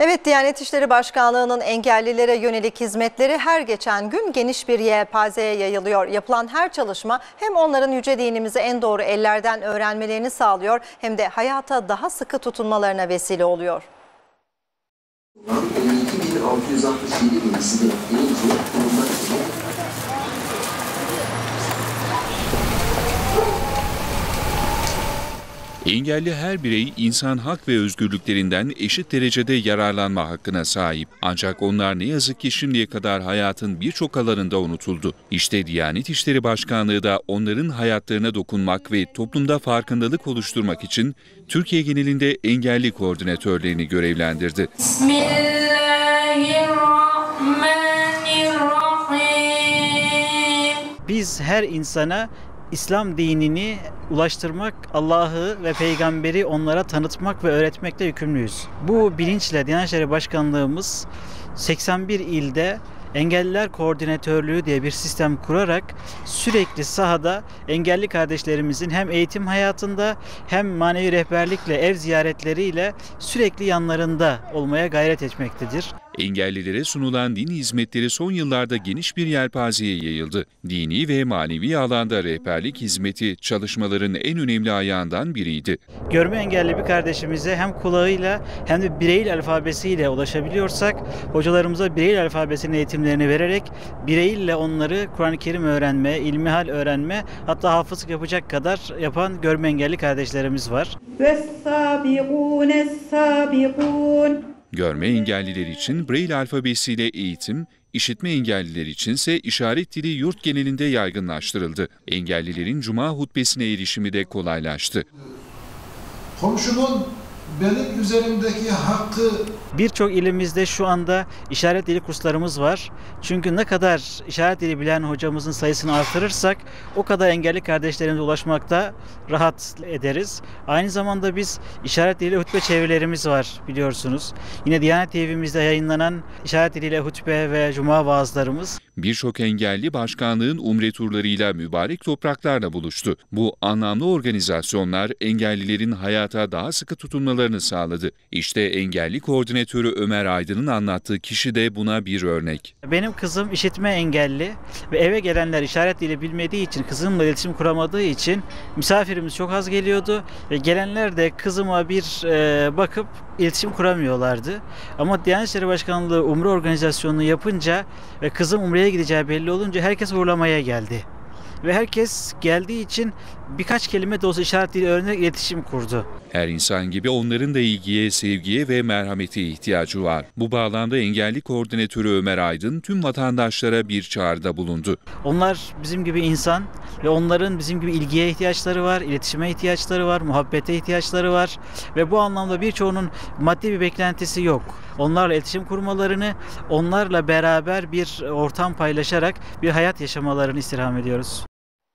Evet Diyanet İşleri Başkanlığı'nın engellilere yönelik hizmetleri her geçen gün geniş bir yelpazeye yayılıyor. Yapılan her çalışma hem onların yüce dinimizi en doğru ellerden öğrenmelerini sağlıyor hem de hayata daha sıkı tutunmalarına vesile oluyor. 52.667 birisi de Engelli her birey insan hak ve özgürlüklerinden eşit derecede yararlanma hakkına sahip. Ancak onlar ne yazık ki şimdiye kadar hayatın birçok alanında unutuldu. İşte Diyanet İşleri Başkanlığı da onların hayatlarına dokunmak ve toplumda farkındalık oluşturmak için Türkiye genelinde engelli koordinatörlerini görevlendirdi. Bismillahirrahmanirrahim. Biz her insana İslam dinini ulaştırmak, Allah'ı ve peygamberi onlara tanıtmak ve öğretmekle yükümlüyüz. Bu bilinçle Diyanet İşleri Başkanlığımız 81 ilde Engelliler Koordinatörlüğü diye bir sistem kurarak sürekli sahada engelli kardeşlerimizin hem eğitim hayatında hem manevi rehberlikle, ev ziyaretleriyle sürekli yanlarında olmaya gayret etmektedir. Engellilere sunulan din hizmetleri son yıllarda geniş bir yelpazeye yayıldı. Dini ve manevi alanda rehberlik hizmeti çalışmaların en önemli ayağından biriydi. Görme engelli bir kardeşimize hem kulağıyla hem de Bireyl alfabesiyle ulaşabiliyorsak hocalarımıza Bireyl alfabesinin eğitimlerini vererek Bireyle onları Kur'an-ı Kerim öğrenme, ilmihal öğrenme hatta hafızlık yapacak kadar yapan görme engelli kardeşlerimiz var. والسابقون السابقون Görme engelliler için Braille alfabesiyle eğitim, işitme engelliler içinse işaret dili yurt genelinde yaygınlaştırıldı. Engellilerin cuma hutbesine erişimi de kolaylaştı. komşunun benim üzerimdeki hakkı Birçok ilimizde şu anda işaret dili kurslarımız var. Çünkü ne kadar işaret dili bilen hocamızın sayısını artırırsak o kadar engelli kardeşlerimize ulaşmakta rahat ederiz. Aynı zamanda biz işaret diliyle hutbe çevirilerimiz var biliyorsunuz. Yine Diyanet TV'mizde yayınlanan işaret diliyle hutbe ve cuma vaazlarımız. Birçok engelli başkanlığın umre turlarıyla mübarek topraklarla buluştu. Bu anlamlı organizasyonlar engellilerin hayata daha sıkı tutunmalarını sağladı. İşte engelli koordinatörü Ömer Aydın'ın anlattığı kişi de buna bir örnek. Benim kızım işitme engelli ve eve gelenler işaret dili bilmediği için, kızımla iletişim kuramadığı için misafirimiz çok az geliyordu ve gelenler de kızıma bir e, bakıp iletişim kuramıyorlardı. Ama Diyanet İşleri Başkanlığı Umre organizasyonunu yapınca ve kızım Umre'ye gideceği belli olunca herkes uğurlamaya geldi. Ve herkes geldiği için birkaç kelime de olsa işaret dili öğrenerek iletişim kurdu. Her insan gibi onların da ilgiye, sevgiye ve merhamete ihtiyacı var. Bu bağlamda engelli koordinatörü Ömer Aydın tüm vatandaşlara bir çağrıda bulundu. Onlar bizim gibi insan ve onların bizim gibi ilgiye ihtiyaçları var, iletişime ihtiyaçları var, muhabbete ihtiyaçları var ve bu anlamda birçoğunun maddi bir beklentisi yok. Onlarla iletişim kurmalarını, onlarla beraber bir ortam paylaşarak bir hayat yaşamalarını istirham ediyoruz.